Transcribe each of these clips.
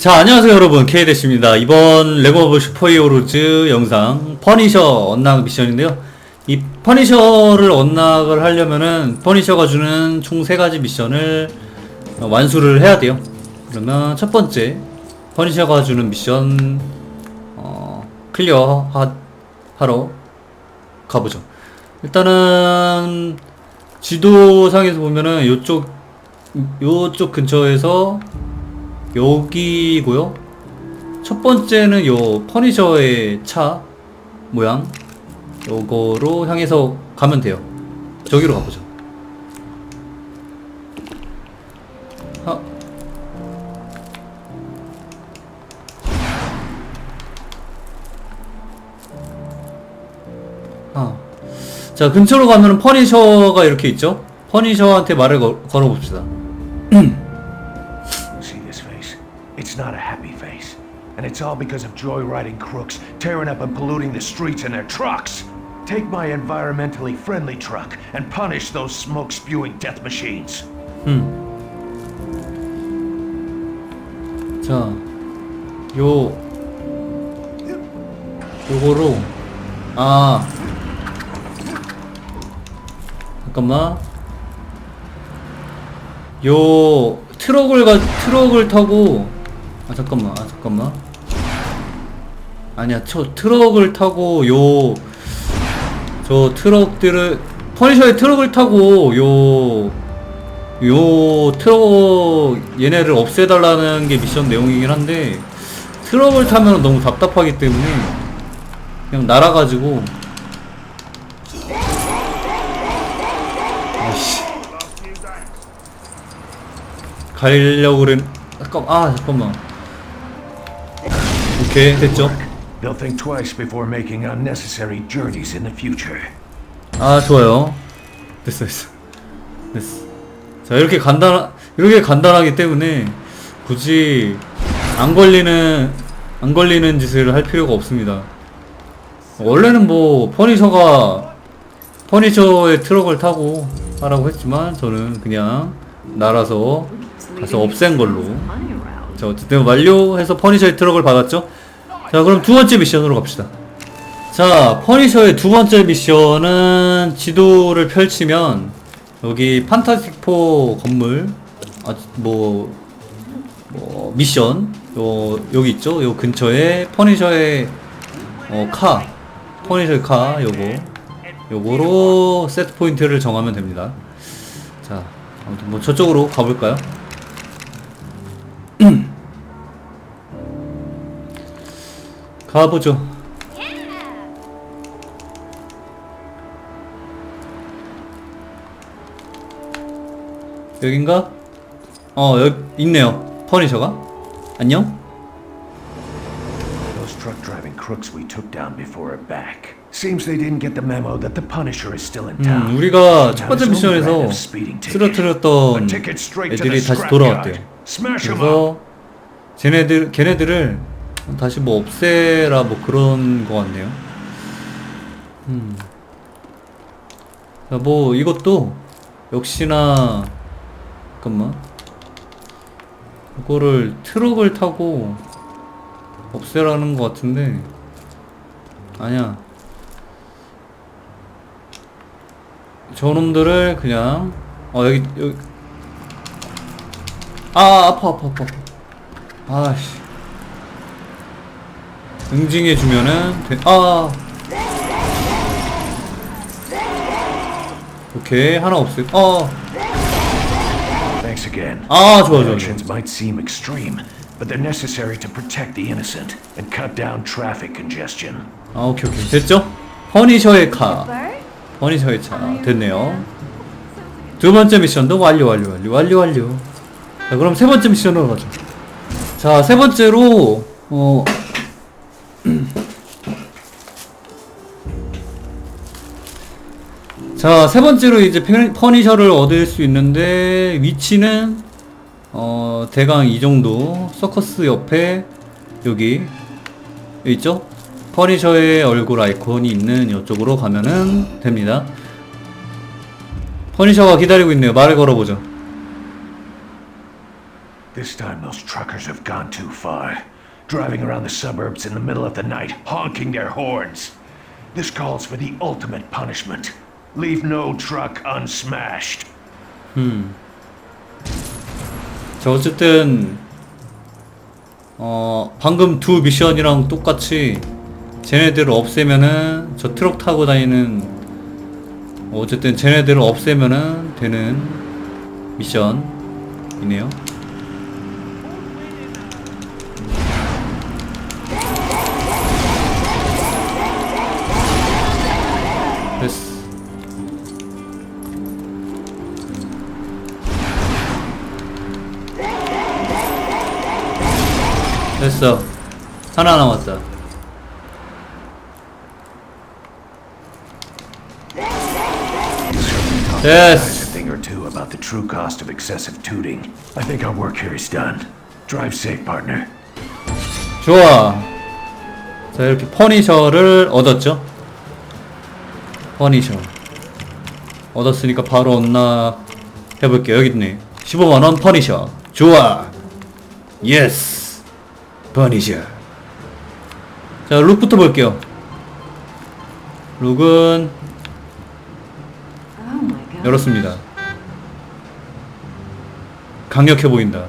자, 안녕하세요 여러분. K대시입니다. 이번 레고 오브 슈퍼히어로즈 영상 퍼니셔 언락 미션인데요. 이 퍼니셔를 언락을 하려면은 퍼니셔가 주는 총세 가지 미션을 어, 완수를 해야 돼요. 그러면 첫 번째 퍼니셔가 주는 미션 어, 클리어 하, 하러 가보죠. 일단은 지도상에서 보면은 요쪽 요쪽 근처에서 여기고요. 첫 번째는 요 퍼니셔의 차 모양 요거로 향해서 가면 돼요. 저기로 가보죠. 하. 아. 자, 근처로 가면 퍼니셔가 이렇게 있죠? 퍼니셔한테 말을 걸, 걸어봅시다. See this face? It's not a happy face. And it's all because of joyriding crooks tearing up and polluting the streets in their trucks. Take my environmentally friendly truck and punish those smoke spewing death machines. 자, 요, 요거로, 아, 잠깐만. 요, 트럭을 가, 트럭을 타고, 아, 잠깐만, 아, 잠깐만. 아니야, 저 트럭을 타고, 요, 저 트럭들을, 퍼니셔의 트럭을 타고, 요, 요 트럭 얘네를 없애달라는 게 미션 내용이긴 한데 트럭을 타면 너무 답답하기 때문에 그냥 날아가지고. 아이씨. 가려고 그랬 잠깐 아 잠깐만 오케이 됐죠? They'll think twice before making unnecessary journeys in the future. 아 좋아요. 됐어 됐어. 됐어. 자 이렇게 간단 이렇게 간단하기 때문에 굳이 안 걸리는 안 걸리는 짓을 할 필요가 없습니다. 원래는 뭐 퍼니셔가 퍼니셔의 트럭을 타고 하라고 했지만 저는 그냥 날아서 가서 없앤 걸로 자 어쨌든 완료해서 퍼니셔의 트럭을 받았죠 자 그럼 두 번째 미션으로 갑시다 자, 퍼니셔의 두 번째 미션은 지도를 펼치면 여기 판타스틱4 건물 아, 뭐, 뭐 미션 요 여기 있죠? 요 근처에 퍼니셔의 어, 카 퍼니셔의 카 요거 요거로 세트 포인트를 정하면 됩니다. 자, 아무튼 뭐 저쪽으로 가볼까요? 가보죠. 여긴가? 어, 여기 있네요. 퍼니셔가. 안녕? Those truck driving crooks we took down before are back. Seems they didn't get the memo that the Punisher is still in town. 음, 우리가 첫 번째 미션에서. 쓰러뜨렸던 애들이 다시. 돌아왔대요. 그래서 쟤네들 걔네들을 다시 뭐 없애라 뭐 그런 거 같네요. 음. 자, 뭐 이것도 역시나 잠깐만. 이거를 트럭을 타고 없애라는 것 같은데 아니야. 저놈들을 그냥 어 여기 여기 아 아파 아파 아파 아씨 응징해 주면은 돼. 아 오케이 하나 없애 어 Thanks again. 아, 좋아, 좋아, 좋아. Actions might seem extreme, but they're necessary to protect the innocent and cut down traffic congestion. 아 오케이 오케이 됐죠? 퍼니셔의 카 퍼니셔의 차 됐네요 두 번째 미션도 완료 완료 완료 완료 완료 자 그럼 세 번째 미션으로 가죠 자 세 번째로 어 자, 세 번째로 이제 페- 퍼니셔를 얻을 수 있는데 위치는 어 대강 이 정도 서커스 옆에 여기 있죠? 퍼니셔의 얼굴 아이콘이 있는 이쪽으로 가면은 됩니다. 퍼니셔가 기다리고 있네요. 말을 걸어보죠. This time those truckers have gone too far. Driving around the suburbs in the middle of the night, honking their horns. This calls for the ultimate punishment. Leave no truck unsmashed. 자 어쨌든 어 방금 두 미션이랑 똑같이 쟤네들을 없애면은 저 트럭 타고 다니는 어쨌든 쟤네들을 없애면은 되는 미션이네요. 됐어. 하나 남았다. Guys, a 됐어. thing or two about the true cost of excessive tooting. I think our work here is done. Drive safe, partner. 좋아. 자, 이렇게 퍼니셔를 얻었죠? 퍼니셔. 얻었으니까 바로 언나 해볼게요. 여기 있네. 15만원 퍼니셔. 좋아. 예스. 퍼니셔. 자, 룩부터 볼게요. 룩은 Oh. 열었습니다. 강력해 보인다.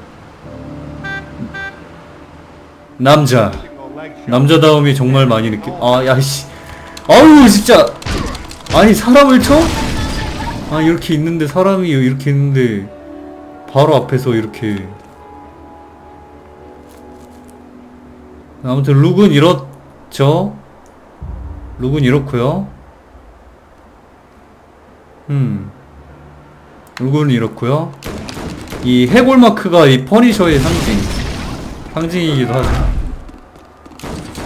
남자. 남자다움이 정말 많이 느껴. 아, 야, 씨. 아우, 진짜. 아니, 사람을 쳐? 아, 이렇게 있는데, 사람이 이렇게 있는데, 바로 앞에서 이렇게. 아무튼, 룩은 이렇죠? 룩은 이렇고요 음. 룩은 이렇고요 이 해골 마크가 이 퍼니셔의 상징. 상징이기도 하죠.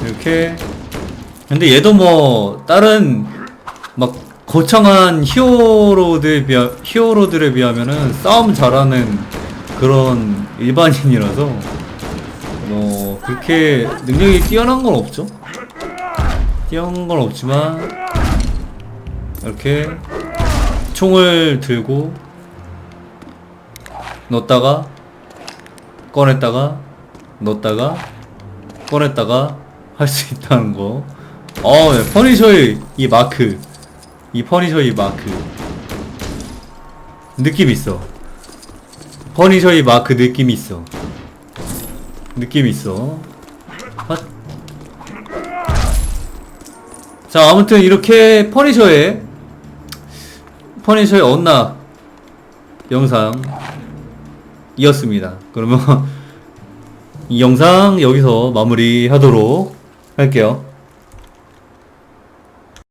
이렇게 근데 얘도 뭐 다른 막 거창한 히어로들에 비하 히어로들에 비하면은 싸움 잘하는 그런 일반인이라서 뭐 그렇게 능력이 뛰어난 건 없죠. 뛰어난 건 없지만 이렇게 총을 들고 넣었다가 꺼냈다가 넣었다가 꺼냈다가 할 수 있다는 거. 어, 네, 퍼니셔의 이 마크. 이 퍼니셔의 마크. 느낌 있어. 퍼니셔의 마크 느낌 있어. 느낌 있어. 아. 자, 아무튼 이렇게 퍼니셔의 퍼니셔의 언락 영상 이었습니다. 그러면 이 영상 여기서 마무리하도록 할게요.